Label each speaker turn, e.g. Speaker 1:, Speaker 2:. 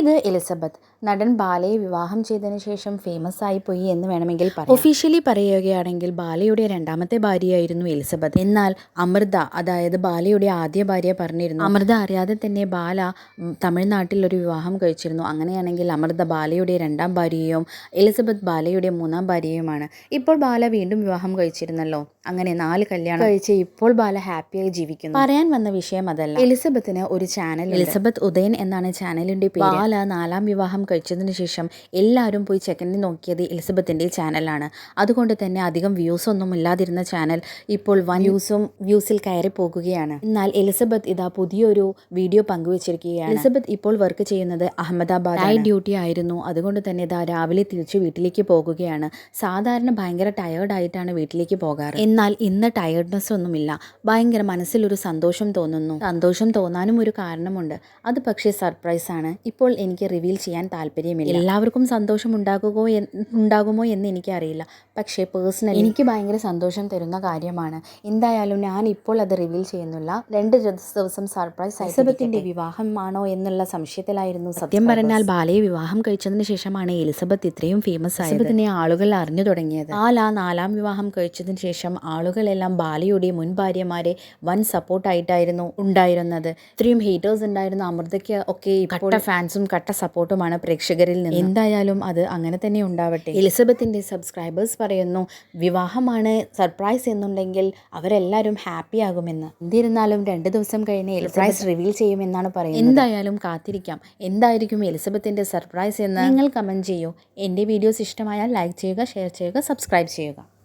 Speaker 1: ഇത് എലിസബത്ത്. നടൻ ബാലയെ വിവാഹം ചെയ്തതിന് ശേഷം ഫേമസ് ആയിപ്പോയി പോയി എന്ന് വേണമെങ്കിൽ പറയാം. ഒഫീഷ്യലി പറയുകയാണെങ്കിൽ ബാലയുടെ രണ്ടാമത്തെ ഭാര്യയായിരുന്നു എലിസബത്ത്. എന്നാൽ അമൃത അതായത് ബാലയുടെ ആദ്യ ഭാര്യ പറഞ്ഞിരുന്നു അമൃത അറിയാതെ തന്നെ ബാല തമിഴ്നാട്ടിൽ ഒരു വിവാഹം കഴിച്ചിരുന്നു. അങ്ങനെയാണെങ്കിൽ അമൃത ബാലയുടെ രണ്ടാം ഭാര്യയും എലിസബത്ത് ബാലയുടെ മൂന്നാം ഭാര്യയുമാണ്. ഇപ്പോൾ ബാല വീണ്ടും വിവാഹം കഴിച്ചിരുന്നല്ലോ. അങ്ങനെ നാല് കല്യാണം കഴിച്ച് ഇപ്പോൾ ബാല ഹാപ്പിയായി ജീവിക്കുന്നു. പറയാൻ വന്ന വിഷയം അതല്ല. എലിസബത്തിന് ഒരു ചാനൽ എലിസബത്ത് ഉദയൻ എന്നാണ് ചാനലിന്റെ പേര്. ബാല നാലാം വിവാഹം കഴിച്ചതിന് ശേഷം എല്ലാവരും പോയി ചെക്കനെ നോക്കിയത് എലിസബത്തിന്റെ ചാനലാണ് അതുകൊണ്ട് തന്നെ അധികം വ്യൂസ് ഒന്നും ഇല്ലാതിരുന്ന ചാനൽ ഇപ്പോൾ വൺ വ്യൂസും വ്യൂസിൽ കയറി പോകുകയാണ്. എന്നാൽ എലിസബത്ത് ഇതാ പുതിയൊരു വീഡിയോ പങ്കുവച്ചിരിക്കുകയാണ്. എലിസബത്ത് ഇപ്പോൾ വർക്ക് ചെയ്യുന്നത് അഹമ്മദാബാദ് നൈറ്റ് ഡ്യൂട്ടി ആയിരുന്നു. അതുകൊണ്ട് തന്നെ ഇതാ രാവിലെ തിരിച്ച് വീട്ടിലേക്ക് പോകുകയാണ്. സാധാരണ ഭയങ്കര ടയേർഡായിട്ടാണ് വീട്ടിലേക്ക് പോകാറ്. എന്നാൽ ഇന്ന് ടയേർഡ്നെസ് ഒന്നുമില്ല. ഭയങ്കര മനസ്സിലൊരു സന്തോഷം തോന്നുന്നു. സന്തോഷം തോന്നാനും ഒരു കാരണമുണ്ട്. അത് പക്ഷേ സർപ്രൈസാണ് ഇപ്പോൾ എനിക്ക് റിവീൽ ചെയ്യാൻ താല്പര്യമില്ല. എല്ലാവർക്കും സന്തോഷം ഉണ്ടാകുമോ ഉണ്ടാകുമോ എന്ന് എനിക്കറിയില്ല. പക്ഷേ പേഴ്സണലി എനിക്ക് ഭയങ്കര സന്തോഷം തരുന്ന കാര്യമാണ്. എന്തായാലും ഞാൻ ഇപ്പോൾ അത് റിവീൽ ചെയ്യുന്നില്ല രണ്ട് ദിവസം സർപ്രൈസ് എലിസബത്തിന്റെ വിവാഹമാണോ എന്നുള്ള സംശയത്തിലായിരുന്നു സത്യം പറഞ്ഞാൽ ബാലയെ വിവാഹം കഴിച്ചതിന് ശേഷമാണ് എലിസബത്ത് ഇത്രയും ഫേമസ് ആയത്. ആളുകൾ അറിഞ്ഞു തുടങ്ങിയത്. ആല നാലാം വിവാഹം കഴിച്ചതിന് ശേഷം ആളുകളെല്ലാം ബാലയുടെ മുൻ ഭാര്യമാരെ വൻ സപ്പോർട്ടായിട്ടായിരുന്നു ഉണ്ടായിരുന്നത്. ഇത്രയും ഹേറ്റേഴ്സ് ഉണ്ടായിരുന്ന അമൃതയ്ക്ക് ഒക്കെ കട്ട ഫാൻസും കട്ട സപ്പോർട്ടുമാണ് പ്രേക്ഷകരിൽ നിന്ന്. എന്തായാലും അത് അങ്ങനെ തന്നെ ഉണ്ടാവട്ടെ. എലിസബത്തിന്റെ സബ്സ്ക്രൈബേഴ്സ് പറയുന്നു വിവാഹമാണ് സർപ്രൈസ് എന്നുണ്ടെങ്കിൽ അവരെല്ലാവരും ഹാപ്പി ആകുമെന്ന്. എന്നിരുന്നാലും രണ്ട് ദിവസം കഴിഞ്ഞ് സർപ്രൈസ് റിവീൽ ചെയ്യുമെന്നാണ് പറയുന്നത്. എന്തായാലും കാത്തിരിക്കാം. എന്തായിരിക്കും എലിസബത്തിന്റെ സർപ്രൈസ് എന്ന്? നിങ്ങൾ കമന്റ് ചെയ്യൂ. എന്റെ വീഡിയോസ് ഇഷ്ടമായാൽ ലൈക്ക് ചെയ്യുക ഷെയർ ചെയ്യുക സബ്സ്ക്രൈബ് ചെയ്യുക.